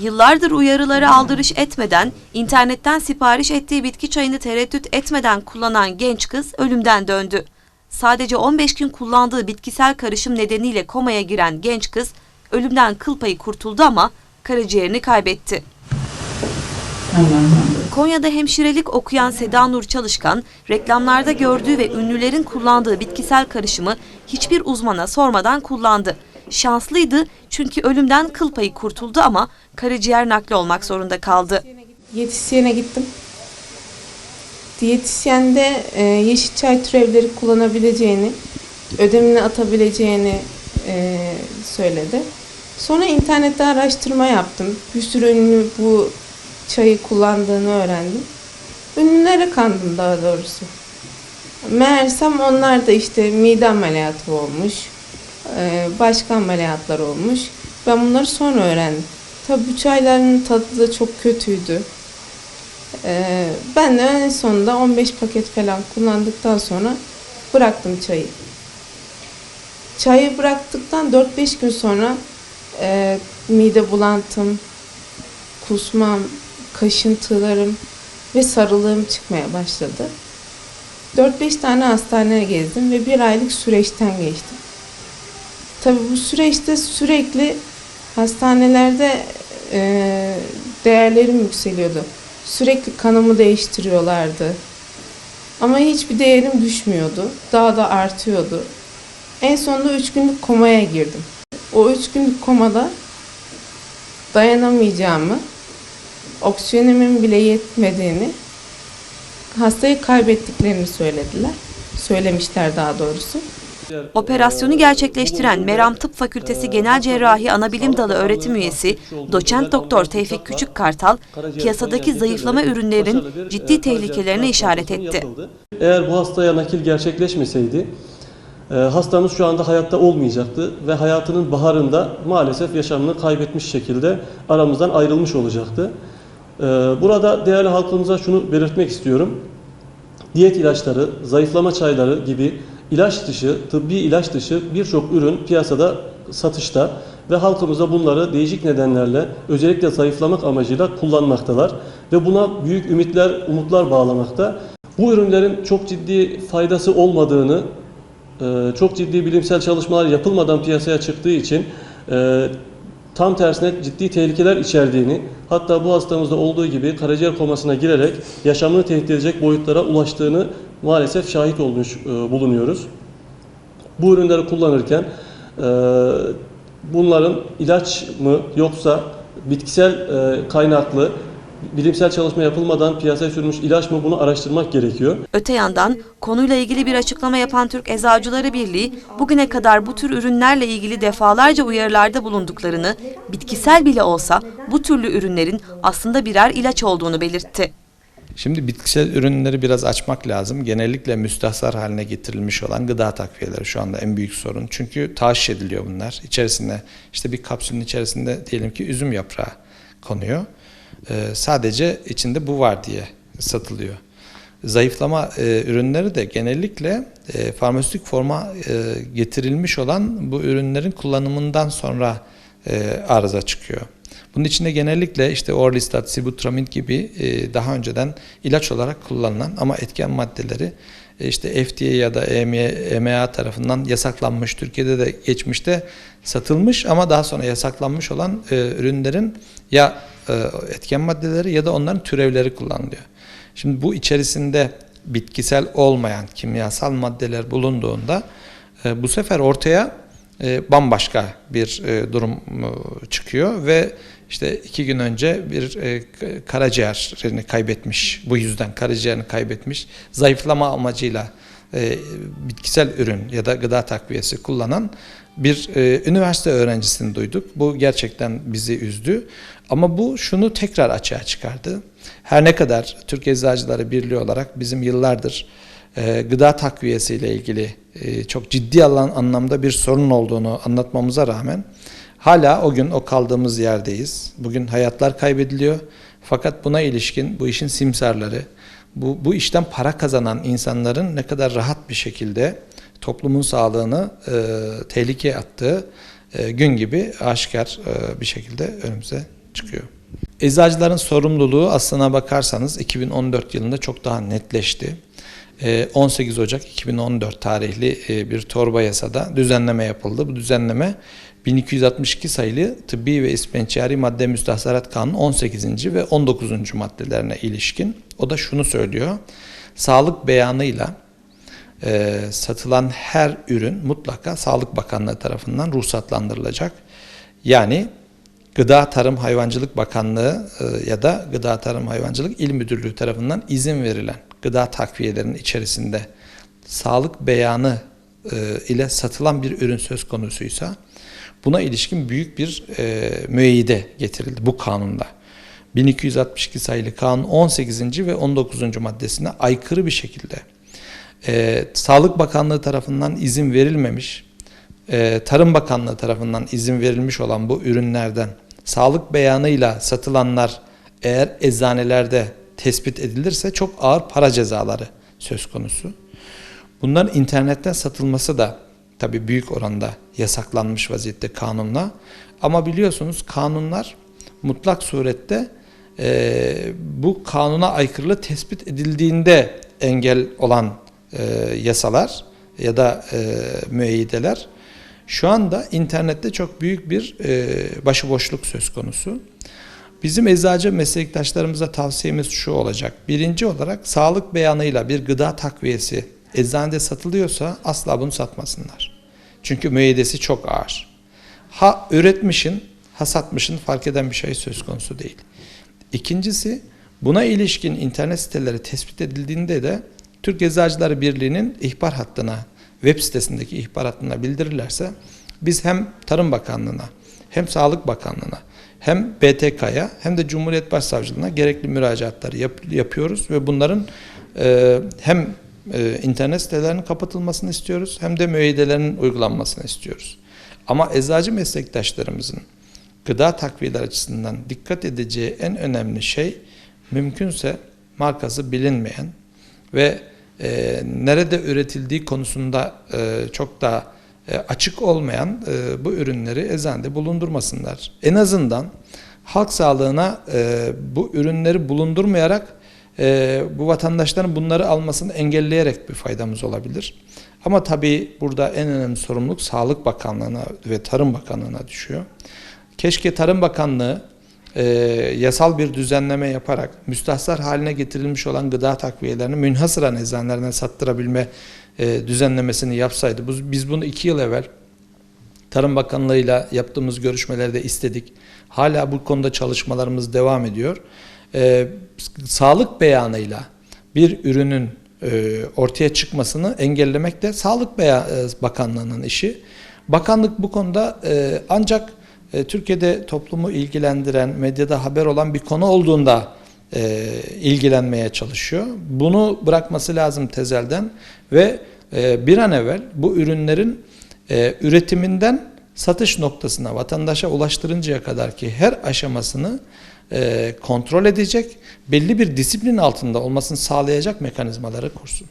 Yıllardır uyarıları aldırış etmeden, internetten sipariş ettiği bitki çayını tereddüt etmeden kullanan genç kız ölümden döndü. Sadece 15 gün kullandığı bitkisel karışım nedeniyle komaya giren genç kız ölümden kıl payı kurtuldu ama karaciğerini kaybetti. Konya'da hemşirelik okuyan Seda Nur Çalışkan, reklamlarda gördüğü ve ünlülerin kullandığı bitkisel karışımı hiçbir uzmana sormadan kullandı. Şanslıydı çünkü ölümden kıl payı kurtuldu ama karaciğer nakli olmak zorunda kaldı. Diyetisyene gittim. Diyetisyen de e, yeşil çay türevleri kullanabileceğini, ödemini atabileceğini e, söyledi. Sonra internette araştırma yaptım. Bir sürü ünlü bu çayı kullandığını öğrendim. Ünlülere kandım daha doğrusu. Meğersem onlar da işte mide ameliyatı olmuş, başka ameliyatlar olmuş. Ben bunları sonra öğrendim. Tabii bu çayların tadı da çok kötüydü. Ee, ben de en sonunda 15 paket falan kullandıktan sonra bıraktım çayı. Çayı bıraktıktan 4-5 gün sonra e, mide bulantım, kusmam, kaşıntılarım ve sarılığım çıkmaya başladı. 4-5 tane hastane gezdim ve bir aylık süreçten geçtim. Tabii bu süreçte sürekli hastanelerde e, değerlerim yükseliyordu. Sürekli kanımı değiştiriyorlardı. Ama hiçbir değerim düşmüyordu. Daha da artıyordu. En sonunda 3 günlük komaya girdim. O 3 günlük komada dayanamayacağımı, oksijenimin bile yetmediğini, hastayı kaybettiklerini söylediler. Söylemişler daha doğrusu. Operasyonu gerçekleştiren Meram Tıp Fakültesi Genel Cerrahi Anabilim Dalı öğretim üyesi Doçent Doktor Tevfik Küçük Kartal, piyasadaki zayıflama ürünlerin ciddi tehlikelerine işaret etti. Eğer bu hastaya nakil gerçekleşmeseydi e, hastamız şu anda hayatta olmayacaktı ve hayatının baharında maalesef yaşamını kaybetmiş şekilde aramızdan ayrılmış olacaktı. E, Burada değerli halkımıza şunu belirtmek istiyorum. Diyet ilaçları, zayıflama çayları gibi ilaç dışı, tıbbi ilaç dışı birçok ürün piyasada satışta ve halkımıza bunları değişik nedenlerle özellikle zayıflamak amacıyla kullanmaktalar ve buna büyük ümitler, umutlar bağlamakta. Bu ürünlerin çok ciddi faydası olmadığını, e, çok ciddi bilimsel çalışmalar yapılmadan piyasaya çıktığı için e, tam tersine ciddi tehlikeler içerdiğini, hatta bu hastamızda olduğu gibi karaciğer komasına girerek yaşamını tehdit edecek boyutlara ulaştığını maalesef şahit olmuş e, bulunuyoruz. Bu ürünleri kullanırken e, bunların ilaç mı yoksa bitkisel e, kaynaklı bilimsel çalışma yapılmadan piyasaya sürülmüş ilaç mı bunu araştırmak gerekiyor. Öte yandan konuyla ilgili bir açıklama yapan Türk Eczacıları Birliği bugüne kadar bu tür ürünlerle ilgili defalarca uyarılarda bulunduklarını, bitkisel bile olsa bu türlü ürünlerin aslında birer ilaç olduğunu belirtti. Şimdi bitkisel ürünleri biraz açmak lazım. Genellikle müstahsar haline getirilmiş olan gıda takviyeleri şu anda en büyük sorun. Çünkü taşış ediliyor bunlar. İçerisinde işte bir kapsülün içerisinde diyelim ki üzüm yaprağı konuyor. Ee, sadece içinde bu var diye satılıyor. Zayıflama e, ürünleri de genellikle e, farmasötik forma e, getirilmiş olan bu ürünlerin kullanımından sonra e, arıza çıkıyor. Bunun içinde genellikle işte Orlistat, Sibutramid gibi e, daha önceden ilaç olarak kullanılan ama etken maddeleri e, işte FDA ya da EMA tarafından yasaklanmış, Türkiye'de de geçmişte satılmış ama daha sonra yasaklanmış olan e, ürünlerin ya e, etken maddeleri ya da onların türevleri kullanılıyor. Şimdi bu içerisinde bitkisel olmayan kimyasal maddeler bulunduğunda e, bu sefer ortaya e, bambaşka bir e, durum e, çıkıyor ve işte iki gün önce bir e, karaciğerini kaybetmiş, bu yüzden karaciğerini kaybetmiş, zayıflama amacıyla e, bitkisel ürün ya da gıda takviyesi kullanan bir e, üniversite öğrencisini duyduk. Bu gerçekten bizi üzdü. Ama bu şunu tekrar açığa çıkardı. Her ne kadar Türk Eczacıları Birliği olarak bizim yıllardır e, gıda takviyesiyle ilgili e, çok ciddi alan anlamda bir sorun olduğunu anlatmamıza rağmen hala o gün o kaldığımız yerdeyiz. Bugün hayatlar kaybediliyor. Fakat buna ilişkin bu işin simsarları, bu, bu işten para kazanan insanların ne kadar rahat bir şekilde toplumun sağlığını e, tehlikeye attığı e, gün gibi aşikar e, bir şekilde önümüze çıkıyor. Eczacıların sorumluluğu aslına bakarsanız 2014 yılında çok daha netleşti. E, 18 Ocak 2014 tarihli e, bir torba yasada düzenleme yapıldı. Bu düzenleme 1262 sayılı tıbbi ve ispençiyari madde müstahsarat kanunu 18. ve 19. maddelerine ilişkin. O da şunu söylüyor. Sağlık beyanıyla e, satılan her ürün mutlaka Sağlık Bakanlığı tarafından ruhsatlandırılacak. Yani Gıda Tarım Hayvancılık Bakanlığı e, ya da Gıda Tarım Hayvancılık İl Müdürlüğü tarafından izin verilen gıda takviyelerinin içerisinde sağlık beyanı ile satılan bir ürün söz konusuysa buna ilişkin büyük bir e, müeyyide getirildi bu kanunda. 1262 sayılı kanun 18. ve 19. maddesine aykırı bir şekilde e, Sağlık Bakanlığı tarafından izin verilmemiş, e, Tarım Bakanlığı tarafından izin verilmiş olan bu ürünlerden sağlık beyanıyla satılanlar eğer eczanelerde tespit edilirse çok ağır para cezaları söz konusu. Bunların internetten satılması da tabii büyük oranda yasaklanmış vaziyette kanunla. Ama biliyorsunuz kanunlar mutlak surette e, bu kanuna aykırılığı tespit edildiğinde engel olan e, yasalar ya da e, müeyyideler şu anda internette çok büyük bir e, başıboşluk söz konusu. Bizim eczacı meslektaşlarımıza tavsiyemiz şu olacak. Birinci olarak sağlık beyanıyla bir gıda takviyesi eczanede satılıyorsa asla bunu satmasınlar. Çünkü müeyyidesi çok ağır. Ha üretmişin, ha satmışın fark eden bir şey söz konusu değil. İkincisi buna ilişkin internet siteleri tespit edildiğinde de Türk Eczacıları Birliği'nin ihbar hattına, web sitesindeki ihbar hattına bildirirlerse biz hem Tarım Bakanlığı'na hem Sağlık Bakanlığı'na hem BTK'ya hem de Cumhuriyet Başsavcılığına gerekli müracaatları yap, yapıyoruz ve bunların e, hem e, internet sitelerinin kapatılmasını istiyoruz hem de müeyyidelerin uygulanmasını istiyoruz. Ama eczacı meslektaşlarımızın gıda takviyeler açısından dikkat edeceği en önemli şey mümkünse markası bilinmeyen ve e, nerede üretildiği konusunda e, çok da e, açık olmayan e, bu ürünleri eczanede bulundurmasınlar. En azından halk sağlığına e, bu ürünleri bulundurmayarak e, bu vatandaşların bunları almasını engelleyerek bir faydamız olabilir. Ama tabii burada en önemli sorumluluk Sağlık Bakanlığı'na ve Tarım Bakanlığı'na düşüyor. Keşke Tarım Bakanlığı e, yasal bir düzenleme yaparak müstahsar haline getirilmiş olan gıda takviyelerini münhasıran eczanelerine sattırabilme e, düzenlemesini yapsaydı. Biz bunu iki yıl evvel Tarım Bakanlığı'yla yaptığımız görüşmelerde istedik. Hala bu konuda çalışmalarımız devam ediyor. E, sağlık beyanıyla bir ürünün e, ortaya çıkmasını engellemek de Sağlık Beya e, Bakanlığı'nın işi. Bakanlık bu konuda e, ancak e, Türkiye'de toplumu ilgilendiren, medyada haber olan bir konu olduğunda e, ilgilenmeye çalışıyor. Bunu bırakması lazım tezelden ve e, bir an evvel bu ürünlerin e, üretiminden satış noktasına vatandaşa ulaştırıncaya kadar ki her aşamasını kontrol edecek, belli bir disiplin altında olmasını sağlayacak mekanizmaları kursun.